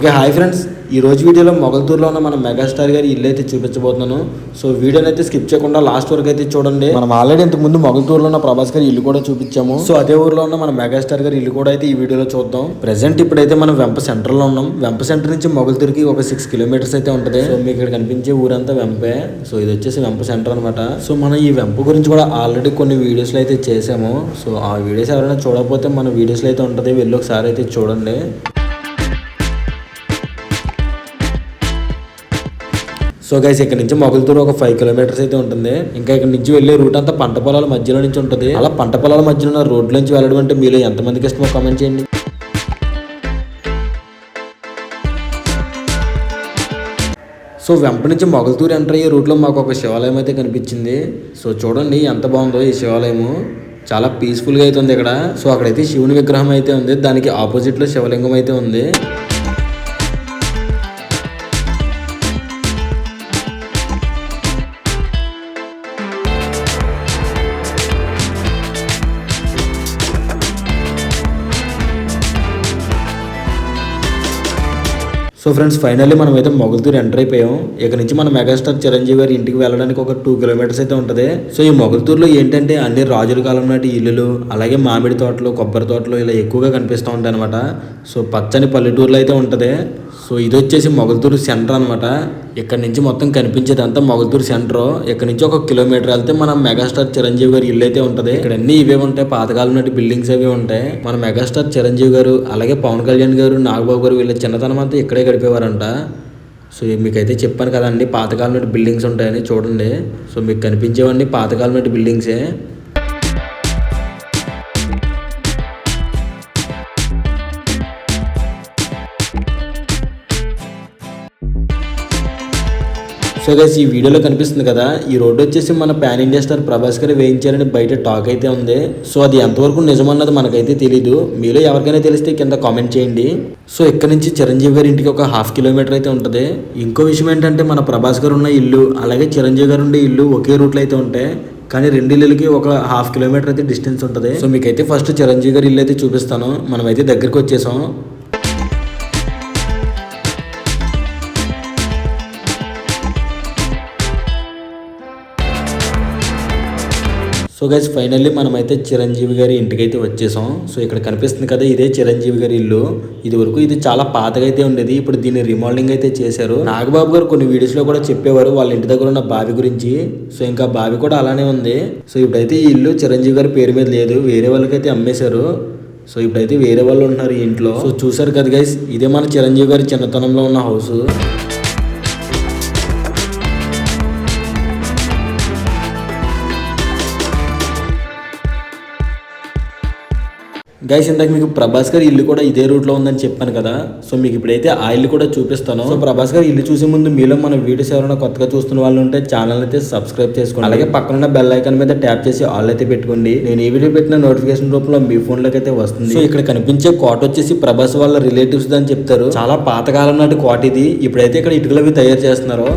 Okay hi friends. ఈ రోజు వీడియోలో మొగల్తూరులో ఉన్న మన మెగాస్టార్ గారి ఇల్లు అయితే చూపించబోతున్నాను. సో వీడియోని అయితే స్కిప్ చేయకుండా లాస్ట్ వరకు అయితే చూడండి. మనం ఆల్రెడీ ఇంతకు ముందు మొగల్తూరులో ఉన్న ప్రభాస్ గారి ఇల్లు కూడా చూపించాము. సో అదే ఊర్లో ఉన్న మన మెగాస్టార్ గారి ఇల్లు కూడా అయితే ఈ వీడియోలో చూద్దాం. ప్రెసెంట్ ఇప్పుడైతే మనం వెంప సెంటర్లో ఉన్నాం. వెంప సెంటర్ నుంచి మొగల్తూరుకి ఒక సిక్స్ కిలోమీటర్స్ అయితే ఉంటుంది. సో మీకు ఇక్కడ కనిపించే ఊరంతా వెంపే. సో ఇది వచ్చేసి వెంప సెంటర్ అనమాట సో మనం ఈ వెంప గురించి కూడా ఆల్రెడీ కొన్ని వీడియోస్లో అయితే చేసాము. సో ఆ వీడియోస్ ఎవరైనా చూడకపోతే మన వీడియోస్లో అయితే ఉంటుంది. వెళ్ళి ఒకసారి అయితే చూడండి. సో గైస్ ఇక్కడ నుంచి మొగల్తూరు ఒక ఫైవ్ కిలోమీటర్స్ అయితే ఉంటుంది. ఇంకా ఇక్కడ నుంచి వెళ్ళే రూట్ అంతా పంట పొలాల మధ్యలో నుంచి ఉంటుంది. అలా పంట పొలాల మధ్యలో ఉన్న రోడ్ల నుంచి వెళ్ళడం అంటే మీలో ఎంతమందికి ఇష్టమో కామెంట్ చేయండి. సో వెంప నుంచి మొగల్తూరు ఎంటర్ అయ్యే రూట్లో మాకు ఒక శివాలయం అయితే కనిపించింది. సో చూడండి ఎంత బాగుందో ఈ శివాలయము. చాలా పీస్ఫుల్గా అయితే ఉంది ఇక్కడ. సో అక్కడైతే శివుని విగ్రహం అయితే ఉంది. దానికి ఆపోజిట్లో శివలింగం అయితే ఉంది. సో ఫ్రెండ్స్ ఫైనల్లీ మనం అయితే మొగల్తూరు ఎంటర్ అయిపోయాం. ఇక్కడ నుంచి మన మెగాస్టార్ చిరంజీవి గారి ఇంటికి వెళ్ళడానికి ఒక టూ కిలోమీటర్స్ అయితే ఉంటుంది. సో ఈ మొగల్తూరులో ఏంటంటే అన్ని రాజుల కాలం నాటి ఇల్లులు అలాగే మామిడి తోటలు కొబ్బరి తోటలు ఇలా ఎక్కువగా కనిపిస్తూ ఉంటాయి అనమాట సో పచ్చని పల్లెటూరులో అయితే ఉంటుంది. సో ఇది వచ్చేసి మొగల్తూరు సెంటర్ అనమాట ఇక్కడ నుంచి మొత్తం కనిపించేదంతా మొగల్తూరు సెంటర్. ఇక్కడ నుంచి ఒక కిలోమీటర్ వెళ్తే మన మెగాస్టార్ చిరంజీవి గారి ఇల్లు అయితే ఉంటది. ఇక్కడ అన్ని ఇవే ఉంటాయి. పాతకాలం నాటి బిల్డింగ్స్ అవి ఉంటాయి. మన మెగాస్టార్ చిరంజీవి గారు అలాగే పవన్ కళ్యాణ్ గారు నాగబాబు గారు వీళ్ళ చిన్నతనం అంతా ఇక్కడే గడిపేవారంట. సో మీకైతే చెప్పాను కదండి. పాతకాలం నాటి బిల్డింగ్స్ ఉంటాయని చూడండి. సో మీకు కనిపించేవన్నీ పాతకాలం నాటి బిల్డింగ్సే. సో గైస్ ఈ వీడియోలో కనిపిస్తుంది కదా ఈ రోడ్డు వచ్చేసి మన పాన్ ఇండియా స్టార్ ప్రభాస్ గారు వేయించారని బయట టాక్ అయితే ఉంది. సో అది ఎంతవరకు నిజమన్నది మనకైతే తెలీదు. మీలో ఎవరికైనా తెలిస్తే కింద కామెంట్ చేయండి. సో ఇక్కడ నుంచి చిరంజీవి గారి ఇంటికి ఒక హాఫ్ కిలోమీటర్ అయితే ఉంటుంది. ఇంకో విషయం ఏంటంటే మన ప్రభాస్ గారు ఉన్న ఇల్లు అలాగే చిరంజీవి గారు ఉండే ఇల్లు ఒకే రూట్లో అయితే ఉంటాయి కానీ రెండు ఇళ్ళకి ఒక హాఫ్ కిలోమీటర్ అయితే డిస్టెన్స్ ఉంటుంది. సో మీకైతే ఫస్ట్ చిరంజీవి గారి ఇల్లు అయితే చూపిస్తాను. మనమైతే దగ్గరికి వచ్చేసాం. సో గైస్ ఫైనల్లీ మనమైతే చిరంజీవి గారి ఇంటికి అయితే వచ్చేసాం. సో ఇక్కడ కనిపిస్తుంది కదా ఇదే చిరంజీవి గారి ఇల్లు. ఇది వరకు ఇది చాలా పాతగా అయితే ఉండేది. ఇప్పుడు దీన్ని రిమోడలింగ్ అయితే చేశారు. నాగబాబు గారు కొన్ని వీడియోస్లో కూడా చెప్పేవారు వాళ్ళ ఇంటి దగ్గర ఉన్న బావి గురించి. సో ఇంకా బావి కూడా అలానే ఉంది. సో ఇప్పుడైతే ఈ ఇల్లు చిరంజీవి గారి పేరు మీద లేదు. వేరే వాళ్ళకైతే అమ్మేశారు. సో ఇప్పుడైతే వేరే వాళ్ళు ఉంటున్నారు ఈ ఇంట్లో. సో చూసారు కదా గైస్ ఇదే మన చిరంజీవి గారి చిన్నతనంలో ఉన్న హౌస్ గైస్ ఇందాక మీకు ప్రభాస్ గారి ఇల్లు కూడా ఇదే రూట్లో ఉందని చెప్పాను కదా. సో మీకు ఇప్పుడైతే ఆ ఇల్లు కూడా చూపిస్తాను. సో ప్రభాస్ గారి ఇల్లు చూసే ముందు మీలో మన వీడియోస్ ఎవరైనా కొత్తగా చూస్తున్న వాళ్ళు ఉంటే ఛానల్ అయితే సబ్స్క్రైబ్ చేసుకోండి. అలాగే పక్కన బెల్ ఐకాన్ మీద ట్యాప్ చేసి ఆల్ అయితే పెట్టుకోండి. నేను ఈ వీడియో పెట్టిన నోటిఫికేషన్ రూపంలో మీ ఫోన్లోకి అయితే వస్తుంది. సో ఇక్కడ కనిపించే కోట వచ్చేసి ప్రభాస్ వాళ్ళ రిలేటివ్స్ అని చెప్తారు. చాలా పాతకాలం నాటి కోట ఇది. ఇప్పుడైతే ఇక్కడ ఇటుకలు అవి తయారు చేస్తున్నారు.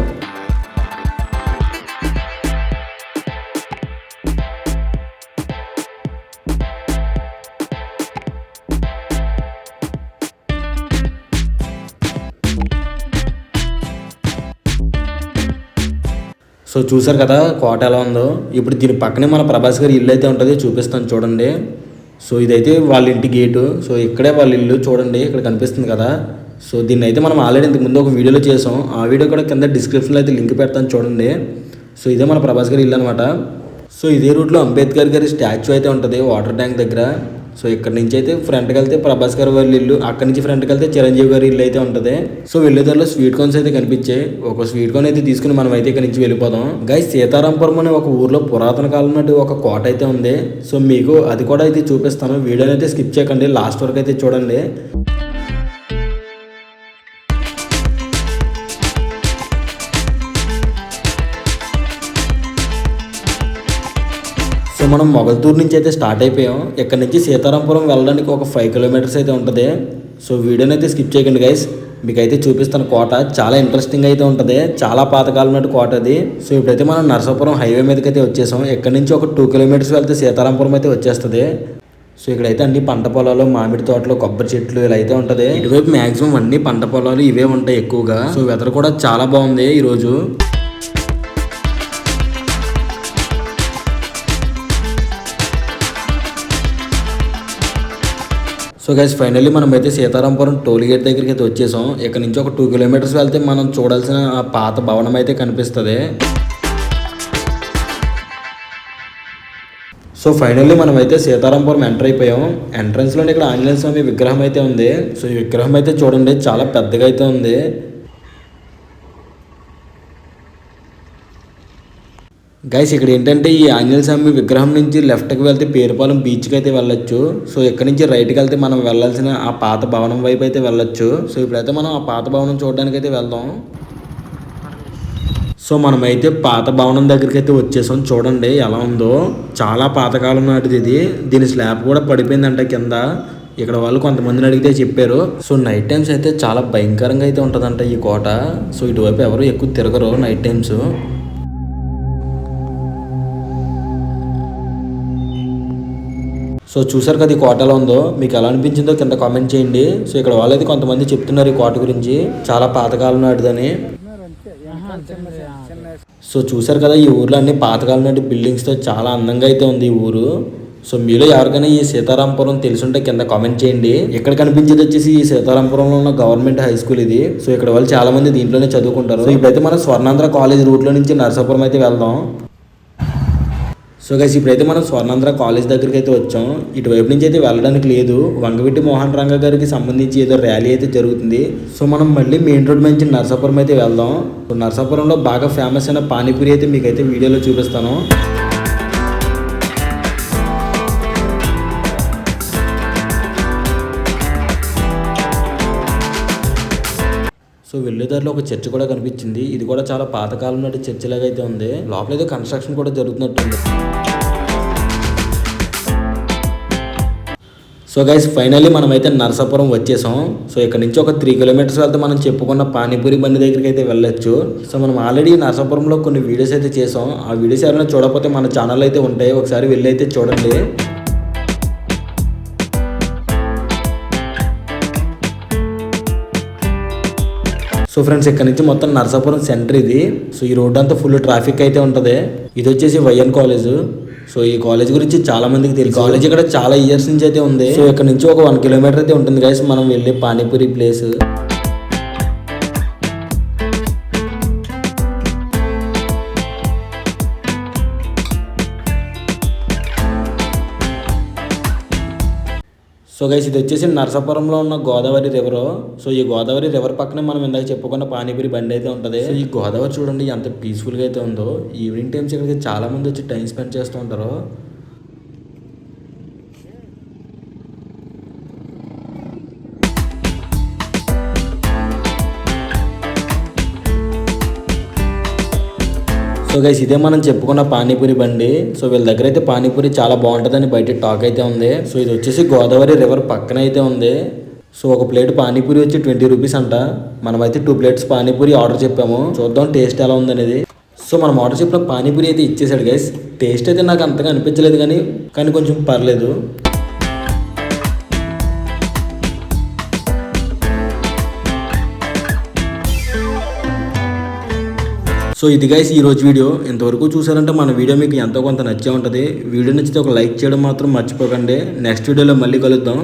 సో చూసారు కదా కోట ఎలా ఉందో. ఇప్పుడు దీని పక్కనే మన ప్రభాస్ గారి ఇల్లు అయితే ఉంటుంది చూపిస్తాను చూడండి. సో ఇదైతే వాళ్ళ ఇంటి గేటు. సో ఇక్కడే వాళ్ళ ఇల్లు చూడండి ఇక్కడ కనిపిస్తుంది కదా. సో దీన్ని అయితే మనం ఆల్రెడీ ఇంతకు ముందు ఒక వీడియోలో చేసాం. ఆ వీడియో కూడా కింద డిస్క్రిప్షన్లో అయితే లింక్ పెడతాను చూడండి. సో ఇదే మన ప్రభాస్ గారి ఇల్లు అనమాట సో ఇదే రూట్లో అంబేద్కర్ గారి స్టాచ్యూ అయితే ఉంటుంది వాటర్ ట్యాంక్ దగ్గర. సో ఇక్కడ నుంచి అయితే ఫ్రంట్కి వెళ్తే ప్రభాస్ గారి వాళ్ళ ఇల్లు అక్కడ నుంచి ఫ్రంట్కి వెళ్తే చిరంజీవి గారి ఇల్లు అయితే ఉంటుంది. సో వెళ్ళేదారిలో స్వీట్ కార్న్స్ అయితే కనిపించాయి. ఒక స్వీట్ కార్న్ అయితే తీసుకుని మనం అయితే ఇక్కడ నుంచి వెళ్ళిపోదాం. గైస్ సీతారాంపురం అనే ఒక ఊర్లో పురాతన కాలం నాటి ఒక కోట అయితే ఉంది. సో మీకు అది కూడా అయితే చూపిస్తాను. వీడియోని అయితే స్కిప్ చేయకండి. లాస్ట్ వరకు అయితే చూడండి. మనం మొగల్తూరు నుంచి అయితే స్టార్ట్ అయిపోయాం. ఇక్కడ నుంచి సీతారాంపురం వెళ్ళడానికి ఒక ఫైవ్ కిలోమీటర్స్ అయితే ఉంటుంది. సో వీడియోని అయితే స్కిప్ చేయకండి గైస్ మీకు అయితే చూపిస్తాను కోట చాలా ఇంట్రెస్టింగ్ అయితే ఉంటుంది. చాలా పాతకాలం నాటి కోట అది. సో ఇప్పుడైతే మనం నరసాపురం హైవే మీదకి అయితే వచ్చేసాం. ఇక్కడ నుంచి ఒక టూ కిలోమీటర్స్ వెళ్తే సీతారాంపురం అయితే వచ్చేస్తుంది. సో ఇక్కడైతే అన్ని పంట పొలాలు మామిడి తోటలు కొబ్బరి చెట్లు ఇలా అయితే ఉంటది. ఇటువైపు మాక్సిమం అన్ని పంట పొలాలు ఇవే ఉంటాయి ఎక్కువగా. సో వెదర్ కూడా చాలా బాగుంది ఈ రోజు సో గైస్ ఫైనల్లీ మనం అయితే సీతారాంపురం టోల్ గేట్ దగ్గరికి అయితే వచ్చేసాం. ఇక్కడ నుంచి ఒక టూ కిలోమీటర్స్ వెళ్తే మనం చూడాల్సిన ఆ పాత భవనం అయితే కనిపిస్తుంది. సో ఫైనల్లీ మనం అయితే సీతారాంపురం ఎంటర్ అయిపోయాం. ఎంట్రన్స్లోనే ఇక్కడ ఆంజనేయ స్వామి విగ్రహం అయితే ఉంది. సో ఈ విగ్రహం అయితే చూడండి చాలా పెద్దగా అయితే ఉంది. గైస్ ఇక్కడ ఏంటంటే ఈ ఆంజనేయ స్వామి విగ్రహం నుంచి లెఫ్ట్కి వెళ్తే పేరుపాలెం బీచ్కి అయితే వెళ్ళొచ్చు. సో ఇక్కడ నుంచి రైట్కి వెళ్తే మనం వెళ్ళాల్సిన ఆ పాత భవనం వైపు అయితే వెళ్ళొచ్చు. సో ఇప్పుడైతే మనం ఆ పాత భవనం చూడడానికి అయితే వెళ్దాం. సో మనమైతే పాత భవనం దగ్గరికి అయితే వచ్చేసాం. చూడండి ఎలా ఉందో. చాలా పాతకాలం నాటిది ఇది. దీని స్లాబ్ కూడా పడిపోయిందంట కింద. ఇక్కడ వాళ్ళు కొంతమందిని అడిగితే చెప్పారు. సో నైట్ టైమ్స్ అయితే చాలా భయంకరంగా అయితే ఉంటుందంట ఈ కోట. సో ఇటువైపు ఎవరు ఎక్కువ తిరగరు నైట్ టైమ్స్ సో చూసారు కదా ఈ కోట ఎలా ఉందో? మీకు ఎలా అనిపించిందో కింద కామెంట్ చేయండి. సో ఇక్కడ వాళ్ళైతే కొంతమంది చెప్తున్నారు ఈ కోట గురించి. చాలా పాతకాలం నాటిదని. సో చూసారు కదా ఈ ఊర్లో అన్ని పాతకాలం నాటి బిల్డింగ్స్తో చాలా అందంగా అయితే ఉంది ఈ ఊరు. సో మీలో ఎవరికైనా ఈ సీతారాంపురం తెలుసుంటే కింద కామెంట్ చేయండి. ఇక్కడ కనిపించేది వచ్చేసి ఈ సీతారాంపురంలో ఉన్న గవర్నమెంట్ హై స్కూల్ ఇది. సో ఇక్కడ వాళ్ళు చాలా మంది దీంట్లోనే చదువుకుంటారు. సో ఇప్పుడైతే మనం స్వర్ణాంధ్ర కాలేజ్ రూట్లో నుంచి నరసాపురం అయితే వెళ్దాం. సో గైస్ ఇప్పుడైతే మనం స్వర్ణాంధ్ర కాలేజ్ దగ్గరికి అయితే వచ్చాం. ఇటువైపు నుంచి అయితే వెళ్ళడానికి లేదు. వంగవీటి మోహన్ రంగ గారికి సంబంధించి ఏదో ర్యాలీ అయితే జరుగుతుంది. సో మనం మళ్ళీ మెయిన్ రోడ్ నుంచి నరసాపురం అయితే వెళ్దాం. నర్సాపురంలో బాగా ఫేమస్ అయిన పానీపూరి అయితే మీకు అయితే వీడియోలో చూపిస్తాను. సో వెళ్ళేదారిలో ఒక చర్చ్ కూడా కనిపించింది. ఇది కూడా చాలా పాతకాలం నాటి చర్చ్ లాగా అయితే ఉంది. లోపల ఏదో కన్స్ట్రక్షన్ కూడా జరుగుతున్నట్టుంది సో గైస్ ఫైనల్లీ మనమైతే నరసాపురం వచ్చేసాం. సో ఇక్కడ నుంచి ఒక త్రీ కిలోమీటర్స్ వెళ్తే మనం చెప్పుకున్న పానీపూరి బండి దగ్గరికి అయితే వెళ్ళొచ్చు. సో మనం ఆల్రెడీ నరసాపురంలో కొన్ని వీడియోస్ అయితే చేసాం. ఆ వీడియోస్ ఎవరైనా చూడకపోతే మన ఛానల్ అయితే ఉంటాయి. ఒకసారి వెళ్ళి అయితే చూడండి. సో ఫ్రెండ్స్ ఇక్కడ నుంచి మొత్తం నరసాపురం సెంటర్ ఇది. సో ఈ రోడ్ అంతా ఫుల్ ట్రాఫిక్ అయితే ఉంటుంది. ఇది వచ్చేసి వైఎన్ కాలేజ్. సో ఈ కాలేజ్ గురించి చాలా మందికి తెలుసు. కాలేజ్ ఇక్కడ చాలా ఇయర్స్ నుంచి అయితే ఉంది. సో ఇక్కడ నుంచి ఒక వన్ కిలోమీటర్ అయితే ఉంటుంది గైస్ మనం వెళ్ళే పానీపూరి ప్లేస్ సో గైస్ ఇది వచ్చేసి నరసాపురంలో ఉన్న గోదావరి రివర్ సో ఈ గోదావరి రివర్ పక్కనే మనం ఇందాక చెప్పుకున్న పానీపూరి బండి అయితే ఉంటుంది. సో ఈ గోదావరి చూడండి ఎంత పీస్ఫుల్గా అయితే ఉందో. ఈవినింగ్ టైమ్స్ ఇక్కడికి చాలా మంది వచ్చి టైం స్పెండ్ చేస్తూ ఉంటారు. సో గైస్ ఇదే మనం చెప్పుకున్న పానీపూరి బండి. సో వీళ్ళ దగ్గర అయితే పానీపూరి చాలా బాగుంటుందని బయట టాక్ అయితే ఉంది. సో ఇది వచ్చేసి గోదావరి రివర్ పక్కన అయితే ఉంది. సో ఒక ప్లేట్ పానీపూరి వచ్చి ట్వంటీ రూపీస్ అంట. మనమైతే టూ ప్లేట్స్ పానీపూరి ఆర్డర్ చెప్పాము. చూద్దాం టేస్ట్ ఎలా ఉందనేది. సో మనం ఆర్డర్ చెప్పిన పానీపూరి అయితే ఇచ్చేసాడు గైస్ టేస్ట్ అయితే నాకు అంతగా అనిపించలేదు కానీ కానీ కొంచెం పర్లేదు. సో ఇది గైస్ ఈరోజు వీడియో ఇంతవరకు చూసారంటే మన వీడియో మీకు ఎంతో కొంత నచ్చే ఉంటుంది. వీడియో నచ్చితే ఒక లైక్ చేయడం మాత్రం మర్చిపోకండి. నెక్స్ట్ వీడియోలో మళ్ళీ కలుద్దాం.